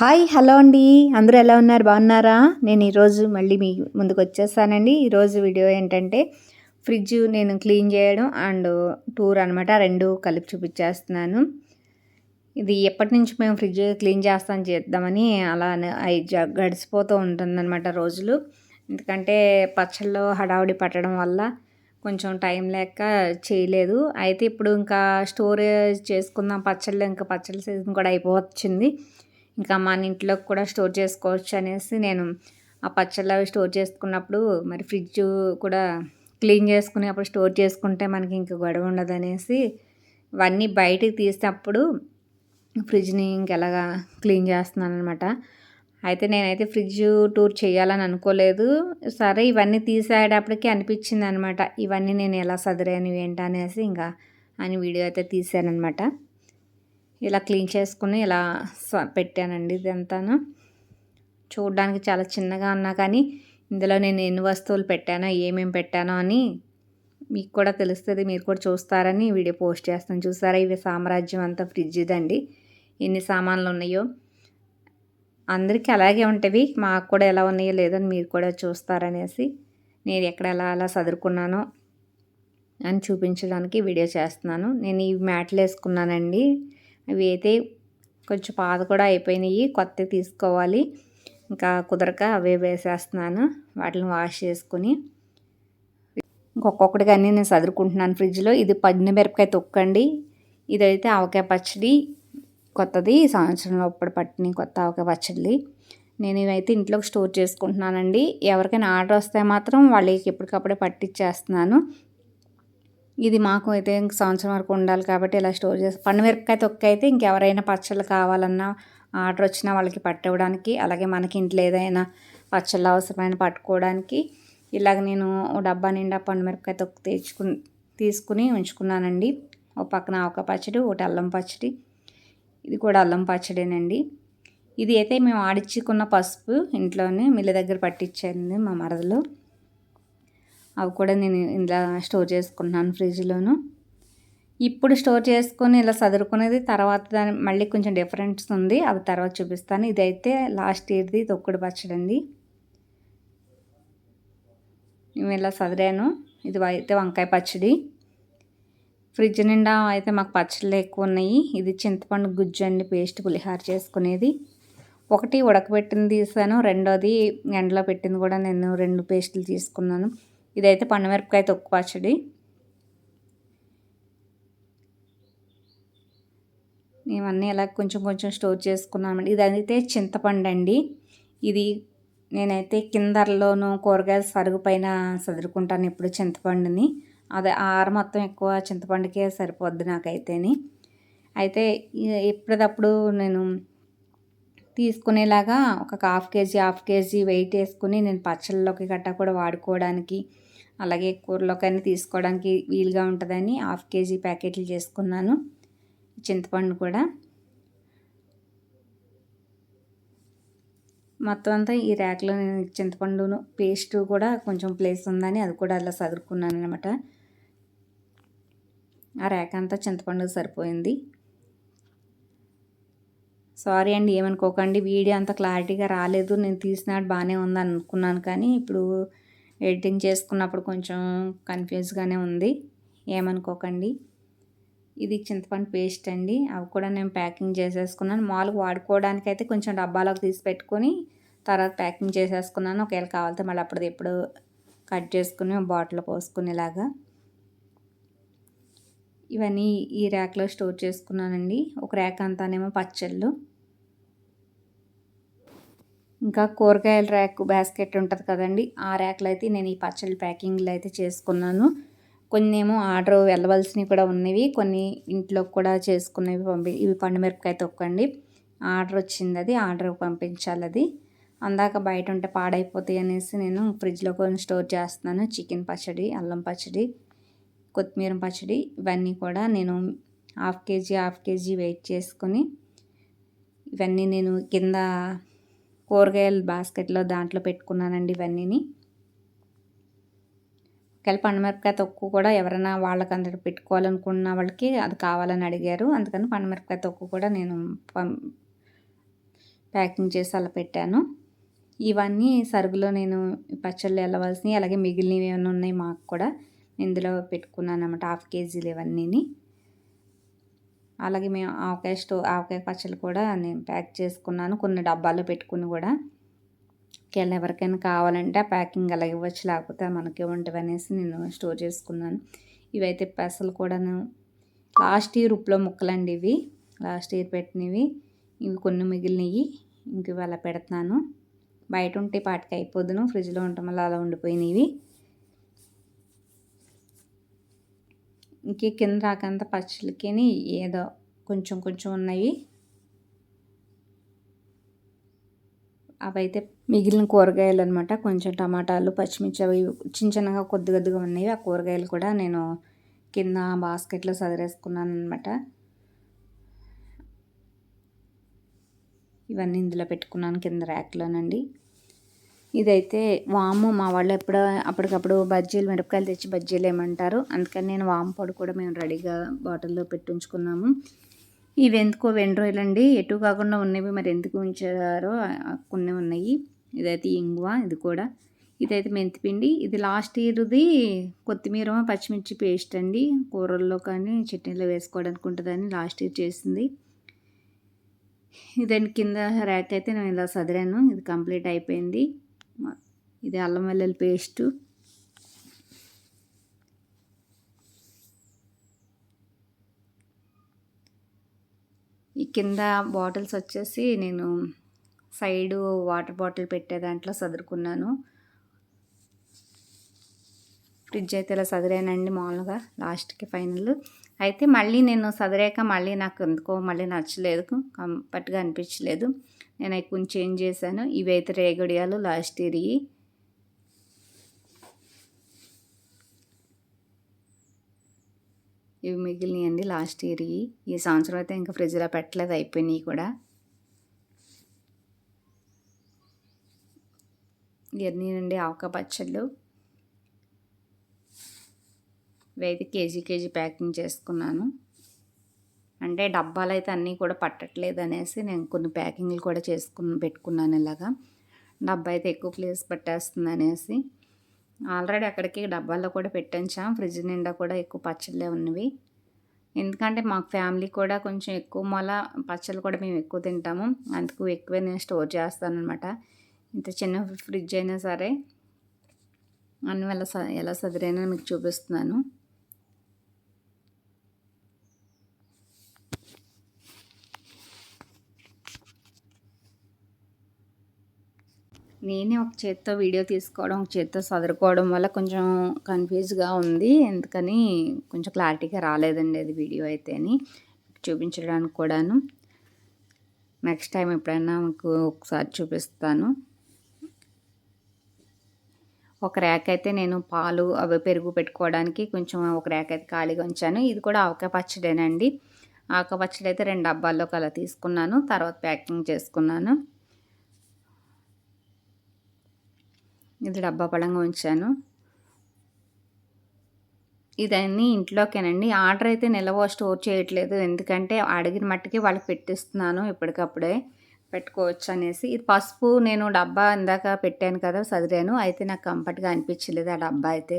Hi hello అండి. అందరూ ఎలా ఉన్నారు? బాగున్నారా? నేను ఈరోజు మళ్ళీ మీ ముందుకు వచ్చేసానండి ఈరోజు వీడియో ఏంటంటే ఫ్రిడ్జ్ నేను క్లీన్ చేయడం అండ్ టూర్ అనమాట రెండు కలిపి చూపించేస్తున్నాను. ఇది ఎప్పటి నుంచి మేము ఫ్రిడ్జ్ క్లీన్ చేస్తాను చేద్దామని అలా గడిచిపోతూ ఉంటుందన్నమాట రోజులు. ఎందుకంటే పచ్చళ్ళు హడావుడి పట్టడం వల్ల కొంచెం టైం లేక చేయలేదు. అయితే ఇప్పుడు ఇంకా స్టోరేజ్ చేసుకుందాం పచ్చళ్ళు ఇంకా పచ్చళ్ళ సీజన్ కూడా అయిపోవచ్చింది. ఇంకా మన ఇంట్లోకి కూడా స్టోర్ చేసుకోవచ్చు అనేసి నేను ఆ పచ్చళ్ళు అవి స్టోర్ చేసుకున్నప్పుడు మరి ఫ్రిడ్జ్ కూడా క్లీన్ చేసుకుని అప్పుడు స్టోర్ చేసుకుంటే మనకి ఇంక గొడవ ఉండదు అనేసి ఇవన్నీ బయటికి తీసినప్పుడు ఫ్రిడ్జ్ని ఇంకెలాగా క్లీన్ చేస్తున్నాను అనమాట అయితే నేనైతే ఫ్రిడ్జ్ టూర్ చేయాలని అనుకోలేదు. సరే ఇవన్నీ తీసేటప్పటికి అనిపించింది అనమాట ఇవన్నీ నేను ఎలా సదిరాను ఏంటనేసి ఇంకా అని వీడియో అయితే తీసానమాట ఇలా క్లీన్ చేసుకుని ఇలా పెట్టానండి ఇదంతాను. చూడడానికి చాలా చిన్నగా ఉన్నా కానీ ఇందులో నేను ఎన్ని వస్తువులు పెట్టానో ఏమేమి పెట్టానో అని మీకు కూడా తెలుస్తుంది మీరు కూడా చూస్తారని వీడియో పోస్ట్ చేస్తాను. చూసారా ఇవి సామ్రాజ్యం అంతా ఫ్రిడ్జ్ ఇదండి ఎన్ని సామాన్లు ఉన్నాయో. అందరికీ అలాగే ఉంటవి మాకు కూడా ఎలా ఉన్నాయో లేదని మీరు కూడా చూస్తారనేసి నేను ఎక్కడ ఎలా అలా చదువుకున్నానో అని చూపించడానికి వీడియో చేస్తున్నాను. నేను ఈ మ్యాట్లు వేసుకున్నానండి. అవి అయితే కొంచెం పాత కూడా అయిపోయినాయి కొత్త తీసుకోవాలి. ఇంకా కుదరక అవే వేసేస్తున్నాను. వాటిని వాష్ చేసుకుని. ఇంకొక్కొక్కటిగా అన్నీ నేను చదువుకుంటున్నాను ఫ్రిడ్జ్లో. ఇది పడిన మిరపకాయ తొక్కండి. ఇదైతే ఆవకాయ పచ్చడి కొత్తది. సంవత్సరంలో ఇప్పుడు పట్టిన కొత్త ఆవకాయ పచ్చడి నేను ఇవైతే ఇంట్లోకి స్టోర్ చేసుకుంటున్నానండి. ఎవరికైనా ఆర్డర్ వస్తే మాత్రం వాళ్ళకి ఎప్పటికప్పుడే పట్టించేస్తున్నాను ఇది మాకు అయితే ఇంక సంవత్సరం వరకు ఉండాలి కాబట్టి ఇలా స్టోర్ చేసి పండుమిరపకాయ తొక్క అయితే ఇంకెవరైనా పచ్చళ్ళు కావాలన్నా ఆర్డర్ వచ్చినా వాళ్ళకి పట్టివ్వడానికి అలాగే మనకి ఇంట్లో ఏదైనా పచ్చళ్ళు అవసరమైన పట్టుకోవడానికి ఇలాగ నేను డబ్బా నిండా పండుమిరపకాయ తొక్క తెచ్చుకు తీసుకుని ఉంచుకున్నానండి. ఒక పక్కన ఆవక పచ్చడి ఒకటి అల్లం పచ్చడి. ఇది కూడా అల్లం పచ్చడేనండి. ఇది అయితే మేము ఆడిచ్చుకున్న పసుపు ఇంట్లోనే మిల్ల దగ్గర పట్టించాను మా మరదలో. అవి కూడా నేను ఇలా స్టోర్ చేసుకున్నాను ఫ్రిడ్జ్లోను. ఇప్పుడు స్టోర్ చేసుకొని ఇలా చదువుకునేది తర్వాత దాని మళ్ళీ కొంచెం డిఫరెన్స్ ఉంది. అవి తర్వాత చూపిస్తాను. ఇదైతే లాస్ట్ ఇయర్ది తొక్కుడు పచ్చడి అండి మేము ఇలా చదివాను ఇది అయితే వంకాయ పచ్చడి. ఫ్రిడ్జ్ నిండా అయితే మాకు పచ్చళ్ళు ఎక్కువ ఉన్నాయి. ఇది చింతపండు గుజ్జు అండి పేస్ట్ పులిహార చేసుకునేది. ఒకటి ఉడకబెట్టింది తీసాను. రెండోది ఎండలో పెట్టింది కూడా నేను రెండు పేస్టులు తీసుకున్నాను. ఇదైతే పండుమిరపకాయ తొక్కు పచ్చడి. ఇవన్నీ ఇలా కొంచెం కొంచెం స్టోర్ చేసుకున్నామండి. ఇది అయితే చింతపండు అండి. ఇది నేనైతే కిందర్లోనూ కూరగాయల సరుగు పైన చదువుకుంటాను ఇప్పుడు చింతపండుని. అదే ఆర మొత్తం ఎక్కువ చింతపండుకే సరిపోద్ది నాకైతేని. అయితే ఎప్పటికప్పుడు నేను తీసుకునేలాగా ఒక half KG half KG weight వేసుకుని నేను పచ్చళ్ళలోకి గట్టా కూడా వాడుకోవడానికి అలాగే కూరలోకైనా తీసుకోవడానికి వీలుగా ఉంటుందని హాఫ్ కేజీ ప్యాకెట్లు చేసుకున్నాను. చింతపండు కూడా. మొత్తం అంతా ఈ ర్యాక్లో నేను చింతపండును పేస్ట్ కూడా కొంచెం ప్లేస్ ఉందని అది కూడా అలా చదువుకున్నాను అనమాట ఆ ర్యాక్ అంతా చింతపండు సరిపోయింది. సారీ అండి ఏమనుకోకండి వీడియో అంత క్లారిటీగా రాలేదు. నేను తీసినట్టు బాగానే ఉందని అనుకున్నాను కానీ ఇప్పుడు ఎడిటింగ్ చేసుకున్నప్పుడు కొంచెం కన్ఫ్యూజ్గానే ఉంది. ఏమనుకోకండి. ఇది చింతపండు పేస్ట్ అండి. అవి కూడా నేను ప్యాకింగ్ చేసేసుకున్నాను. మామూలుగా వాడుకోవడానికి అయితే కొంచెం డబ్బాలోకి తీసి పెట్టుకొని తర్వాత ప్యాకింగ్ చేసేసుకున్నాను. ఒకవేళ కావాలితే మళ్ళీ అప్పుడు ఎప్పుడు కట్ చేసుకుని బాటిల్ పోసుకునేలాగా. ఇవన్నీ ఈ ర్యాక్లో స్టోర్ చేసుకున్నానండి. ఒక ర్యాక్ అంతానేమో పచ్చళ్ళు. ఇంకా కూరగాయల ర్యాక్ బాస్కెట్ ఉంటుంది కదండి ఆ ర్యాక్లో అయితే నేను ఈ పచ్చడి ప్యాకింగ్లు అయితే చేసుకున్నాను. కొన్ని ఏమో ఆర్డర్ వెళ్ళవలసినవి కూడా ఉన్నవి కొన్ని ఇంట్లో కూడా చేసుకునేవి పంపి ఇవి పండుమిరపకాయ తొక్కండి. ఆర్డర్ వచ్చింది అది ఆర్డర్ పంపించాలి అది. అందాక బయట ఉంటే పాడైపోతాయి అనేసి నేను ఫ్రిడ్జ్లో కొన్ని స్టోర్ చేస్తున్నాను. చికెన్ పచ్చడి అల్లం పచ్చడి కొత్తిమీర పచ్చడి ఇవన్నీ కూడా నేను half KG half KG weight చేసుకొని ఇవన్నీ నేను కింద కూరగాయల బాస్కెట్లో దాంట్లో పెట్టుకున్నానండి ఇవన్నీని. ఒకవేళ పండుమిరపకాయ తొక్కు కూడా ఎవరైనా వాళ్ళకి అందరు పెట్టుకోవాలనుకున్న వాళ్ళకి అది కావాలని అడిగారు. అందుకని పండుమిరపకాయ తొక్కు కూడా నేను పం ప్యాకింగ్ చేసి అలా పెట్టాను. ఇవన్నీ సరుకులో నేను పచ్చళ్ళు వెళ్ళవలసినవి అలాగే మిగిలినవి ఏమైనా ఉన్నాయి మాకు కూడా. ఇందులో పెట్టుకున్నాను అనమాట హాఫ్ కేజీలు ఇవన్నీని. అలాగే మేము ఆవకాయ స్టో ఆవకాయ పచ్చళ్ళు కూడా నేను ప్యాక్ చేసుకున్నాను. కొన్ని డబ్బాల్లో పెట్టుకుని కూడా. ఒకవేళ ఎవరికైనా కావాలంటే ఆ ప్యాకింగ్ అలాగే ఇవ్వచ్చు. లేకపోతే మనకి ఉంటుంది అనేసి నేను స్టోర్ చేసుకున్నాను. ఇవైతే పెసలు కూడాను. లాస్ట్ ఇయర్ ఉప్పులో ముక్కలండి ఇవి. లాస్ట్ ఇయర్ పెట్టినవి. ఇవి కొన్ని మిగిలినవి ఇంక ఇవి అలా పెడుతున్నాను. బయట ఉంటే పాటికి అయిపోదును. ఫ్రిడ్జ్లో ఉండటం వల్ల అలా ఉండిపోయినవి. ఇంకే కింద రాకంత పచ్చళ్ళకి ఏదో కొంచెం కొంచెం ఉన్నాయి అవైతే మిగిలిన కూరగాయలు అనమాట కొంచెం టమాటాలు పచ్చిమిర్చి అవి చిన్న చిన్నగా కొద్ది కొద్దిగా ఉన్నాయి ఆ కూరగాయలు కూడా నేను కింద బాస్కెట్లో సదిరేసుకున్నాను అనమాట ఇవన్నీ ఇందులో పెట్టుకున్నాను కింద ర్యాక్లోనండి. ఇదైతే వాము మా వాళ్ళు ఎప్పుడో అప్పటికప్పుడు బజ్జీలు మిరపకాయలు తెచ్చి బజ్జీలు ఏమంటారు. అందుకని నేను వాము పొడి కూడా మేము రెడీగా బాటిల్లో పెట్టుంచుకున్నాము. ఇవి ఎందుకో వెండి రోజులండి ఎటు కాకుండా ఉన్నవి మరి ఎందుకు ఉంచారో కొన్ని ఉన్నాయి. ఇదైతే ఇంగువ ఇది కూడా. ఇదైతే మెంతిపిండి. ఇది లాస్ట్ ఇయర్ది కొత్తిమీర పచ్చిమిర్చి పేస్ట్ అండి. కూరల్లో కానీ చట్నీలో వేసుకోవడానికి ఉంటుందని లాస్ట్ ఇయర్ చేసింది. ఇదని కింద ర్యాక్ అయితే నేను ఇలా సదిరాను. ఇది కంప్లీట్ అయిపోయింది. ఇది అల్లం వెల్లుల్లి పేస్టు. ఈ కింద బాటిల్స్ వచ్చేసి నేను సైడు వాటర్ బాటిల్ పెట్టే దాంట్లో సదురుకున్నాను. ఫ్రిడ్జ్ అయితే ఇలా సదిరానండి మామూలుగా లాస్ట్కి ఫైనల్. అయితే మళ్ళీ నేను సదిరాక మళ్ళీ నాకు ఎందుకో మళ్ళీ నచ్చలేదు. కంఫర్ట్గా అనిపించలేదు. నేను అవి కొంచెం చేంజ్ చేశాను. ఇవి అయితే రేగడియాలు లాస్ట్ ఇయర్ ఇవి మిగిలినాయండి లాస్ట్ ఇయర్ ఈ సంవత్సరం అయితే ఇంకా ఫ్రిడ్జ్లో పెట్టలేదు అయిపోయినాయి కూడా. ఇవన్నీ నుండి ఆవక పచ్చళ్ళు. ఇవైతే కేజీ కేజీ ప్యాకింగ్ చేసుకున్నాను. అంటే డబ్బాలు అయితే అన్నీ కూడా పట్టట్లేదు అనేసి నేను కొన్ని ప్యాకింగ్లు కూడా చేసుకుని పెట్టుకున్నాను ఇలాగా. డబ్బా అయితే ఎక్కువ ప్లేస్ పట్టేస్తుంది అనేసి ఆల్రెడీ అక్కడికి డబ్బాల్లో కూడా పెట్టించాం. ఫ్రిడ్జ్ నిండా కూడా ఎక్కువ పచ్చళ్ళే ఉన్నవి. ఎందుకంటే మాకు ఫ్యామిలీ కూడా కొంచెం ఎక్కువ మొల పచ్చళ్ళు కూడా మేము ఎక్కువ తింటాము. అందుకు ఎక్కువే నేను స్టోర్ చేస్తాను అనమాట ఇంత చిన్న ఫ్రిడ్జ్ అయినా సరే అన్ని ఎలా ఎలా సదిరైనా మీకు చూపిస్తున్నాను. నేనే ఒక చేత్తో వీడియో తీసుకోవడం ఒక చేత్తో చదువుకోవడం వల్ల కొంచెం కన్ఫ్యూజ్గా ఉంది. ఎందుకని కొంచెం క్లారిటీగా రాలేదండి అది వీడియో అయితే అని చూపించడానికి కూడాను. నెక్స్ట్ టైం ఎప్పుడైనా మీకు ఒకసారి చూపిస్తాను. ఒక ర్యాక్ అయితే నేను పాలు అవి పెరుగు పెట్టుకోవడానికి కొంచెం ఒక ర్యాక్ అయితే ఖాళీగా ఉంచాను. ఇది కూడా ఆవకాయ పచ్చడేనండి. ఆవకాయ పచ్చడి అయితే రెండు డబ్బాల్లో అలా తీసుకున్నాను. తర్వాత ప్యాకింగ్ చేసుకున్నాను. ఇది డబ్బా పడంగా ఉంచాను. ఇదన్నీ ఇంట్లోకేనండి. ఆర్డర్ అయితే నిలవ స్టోర్ చేయట్లేదు. ఎందుకంటే అడిగిన మట్టికి వాళ్ళకి పెట్టిస్తున్నాను ఎప్పటికప్పుడే పెట్టుకోవచ్చు అనేసి. ఇది పసుపు నేను డబ్బా ఇందాక పెట్టాను కదా చదివాను అయితే నాకు కంఫర్ట్గా అనిపించలేదు ఆ డబ్బా అయితే.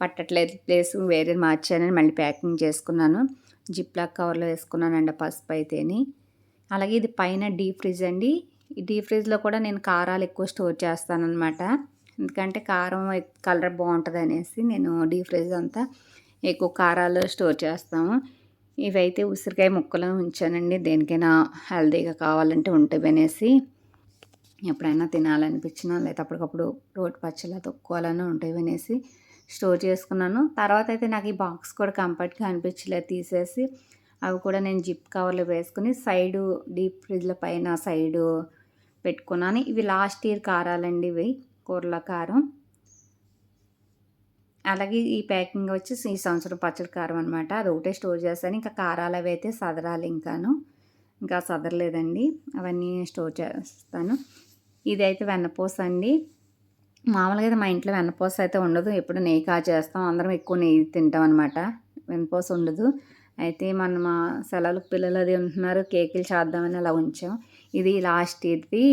పట్టట్లేదు ప్లేస్ వేరే మార్చానని మళ్ళీ ప్యాకింగ్ చేసుకున్నాను. జిప్లాక్ కవర్లో వేసుకున్నానండి పసుపు అయితేని. అలాగే ఇది పైన డీప్ ఫ్రిడ్జ్ అండి. ఈ డీప్ ఫ్రిడ్జ్లో కూడా నేను కారాలు ఎక్కువ స్టోర్ చేస్తాను అనమాట ఎందుకంటే కారం కలర్ బాగుంటుంది అనేసి నేను డీప్ ఫ్రిడ్జ్ అంతా ఎక్కువ కారాలు స్టోర్ చేస్తాము. ఇవైతే ఉసిరికాయ ముక్కలు ఉంచానండి. దేనికైనా హెల్తీగా కావాలంటే ఉంటుంది అనేసి ఎప్పుడైనా తినాలనిపించినా లేదా అప్పటికప్పుడు రోటి పచ్చలా తొక్కోవాలని ఉంటాయి అనేసి స్టోర్ చేసుకున్నాను. తర్వాత అయితే నాకు ఈ బాక్స్ కూడా కంఫర్ట్గా అనిపించలేదు. తీసేసి అవి కూడా నేను జిప్ కవర్లో వేసుకుని సైడు డీప్ ఫ్రిడ్జ్ల పైన సైడు పెట్టుకున్నాను. ఇవి లాస్ట్ ఇయర్ కారాలండి ఇవి. కూరల కారం. అలాగే ఈ ప్యాకింగ్ వచ్చి ఈ సంవత్సరం పచ్చడి కారం అనమాట అది ఒకటే స్టోర్ చేస్తాను. ఇంకా కారాలు అవి అయితే సదరాలి ఇంకాను. ఇంకా సదరలేదండి. అవన్నీ స్టోర్ చేస్తాను. ఇది అయితే వెన్నపూస అండి. మామూలుగా అయితే మా ఇంట్లో వెన్నపూస అయితే ఉండదు. ఎప్పుడు నెయ్యి కా చేస్తాం. అందరం ఎక్కువ నెయ్యి తింటాం అనమాట వెన్నపూస ఉండదు. అయితే మన మా సెలవులకు పిల్లలు అది ఉంటున్నారు. కేకులు చేద్దామని అలా ఉంచాం. ఇది లాస్ట్ ఇది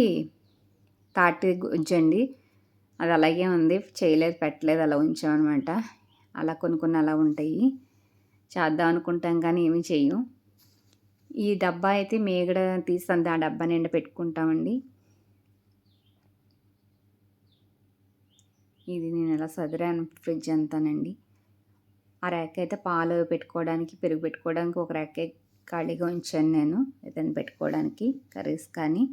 తాటి గుజ్జండి అది అలాగే ఉంది. చేయలేదు పెట్టలేదు అలా ఉంచామన్నమాట. అలా కొన్ని కొన్ని అలా ఉంటాయి. చేద్దాం అనుకుంటాం కానీ ఏమి చెయ్యం ఈ డబ్బా అయితే మేగడ తీస్తుంది ఆ డబ్బా నిండా పెట్టుకుంటామండి. ఇది నేను ఎలా సదిరాను? ఫ్రిడ్జ్ అంతానండి. ఆ ర్యాక్ అయితే పాలు పెట్టుకోవడానికి పెరుగు పెట్టుకోవడానికి ఒక ర్యాక్ ఖాళీగా ఉంచాను నేను. ఏదైనా పెట్టుకోవడానికి కర్రీస్ కానీ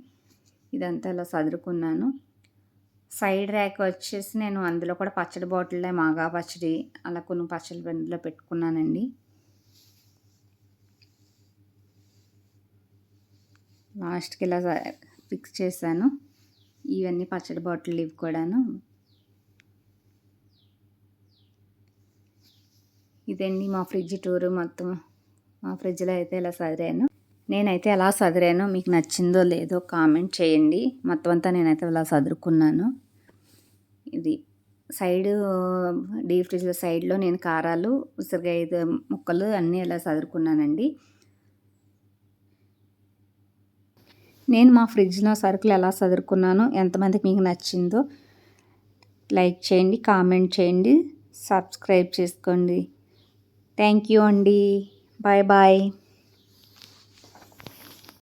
ఇదంతా ఇలా సదురుకున్నాను. సైడ్ ర్యాక్ వచ్చేసి నేను అందులో కూడా పచ్చడి బాటిల్లో మాగా పచ్చడి అలా కొన్ని పచ్చడి బండిలో పెట్టుకున్నానండి. లాస్ట్కి ఇలా ఫిక్స్ చేశాను. ఇవన్నీ పచ్చడి బాటిల్ ఇవి కూడాను. ఇదండి మా ఫ్రిడ్జ్ టూరు మొత్తం. మా ఫ్రిడ్జ్లో అయితే ఇలా సదిరాను నేనైతే ఎలా సదిరానో మీకు నచ్చిందో లేదో కామెంట్ చేయండి. మొత్తం అంతా నేనైతే ఇలా సదురుకున్నాను. ఇది సైడ్ డీప్ ఫ్రిడ్జ్లో సైడ్లో నేను కారాలు ఉసిరికాయ ముక్కలు అన్నీ ఇలా సదురుకున్నానండి. నేను మా ఫ్రిడ్జ్లో సరుకులు ఎలా సదురుకున్నాను ఎంతమందికి మీకు నచ్చిందో లైక్ చేయండి కామెంట్ చేయండి సబ్స్క్రైబ్ చేసుకోండి. థ్యాంక్ యూ అండి. Bye bye.